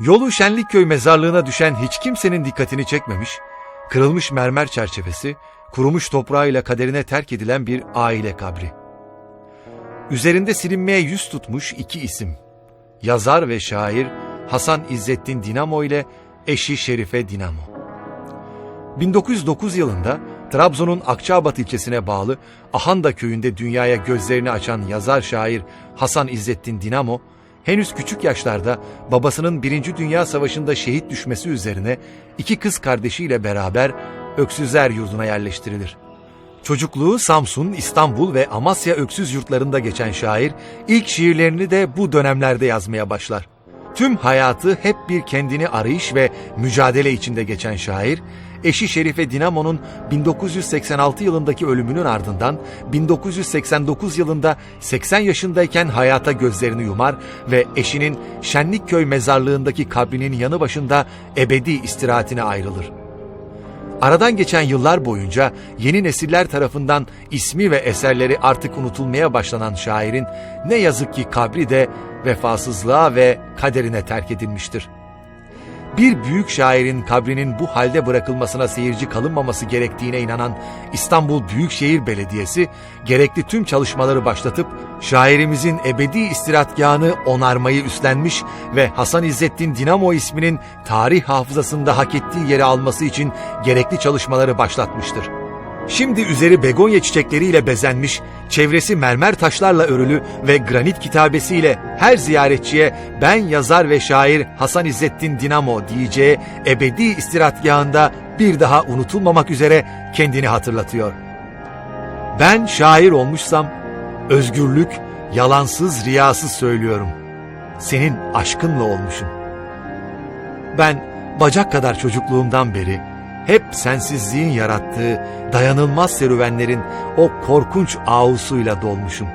Yolu Şenlikköy mezarlığına düşen hiç kimsenin dikkatini çekmemiş, kırılmış mermer çerçevesi, kurumuş toprağıyla kaderine terk edilen bir aile kabri. Üzerinde silinmeye yüz tutmuş iki isim. Yazar ve şair Hasan İzzettin Dinamo ile eşi Şerife Dinamo. 1909 yılında Trabzon'un Akçabat ilçesine bağlı Ahanda köyünde dünyaya gözlerini açan yazar şair Hasan İzzettin Dinamo, henüz küçük yaşlarda babasının Birinci Dünya Savaşı'nda şehit düşmesi üzerine iki kız kardeşiyle beraber Öksüzler Yurdu'na yerleştirilir. Çocukluğu Samsun, İstanbul ve Amasya öksüz yurtlarında geçen şair ilk şiirlerini de bu dönemlerde yazmaya başlar. Tüm hayatı hep bir kendini arayış ve mücadele içinde geçen şair, eşi Şerife Dinamo'nun 1986 yılındaki ölümünün ardından 1989 yılında 80 yaşındayken hayata gözlerini yumar ve eşinin Şenlikköy mezarlığındaki kabrinin yanı başında ebedi istirahatine ayrılır. Aradan geçen yıllar boyunca yeni nesiller tarafından ismi ve eserleri artık unutulmaya başlanan şairin ne yazık ki kabri de vefasızlığa ve kaderine terk edilmiştir. Bir büyük şairin kabrinin bu halde bırakılmasına seyirci kalınmaması gerektiğine inanan İstanbul Büyükşehir Belediyesi gerekli tüm çalışmaları başlatıp şairimizin ebedi istirahatgahını onarmayı üstlenmiş ve Hasan İzzettin Dinamo isminin tarih hafızasında hak ettiği yeri alması için gerekli çalışmaları başlatmıştır. Şimdi üzeri begonya çiçekleriyle bezenmiş, çevresi mermer taşlarla örülü ve granit kitabesiyle her ziyaretçiye ben yazar ve şair Hasan İzzettin Dinamo diyeceği ebedi istirahatgahında bir daha unutulmamak üzere kendini hatırlatıyor. Ben şair olmuşsam özgürlük yalansız riyasız söylüyorum. Senin aşkınla olmuşum. Ben bacak kadar çocukluğumdan beri hep sensizliğin yarattığı dayanılmaz serüvenlerin o korkunç ağusuyla dolmuşum.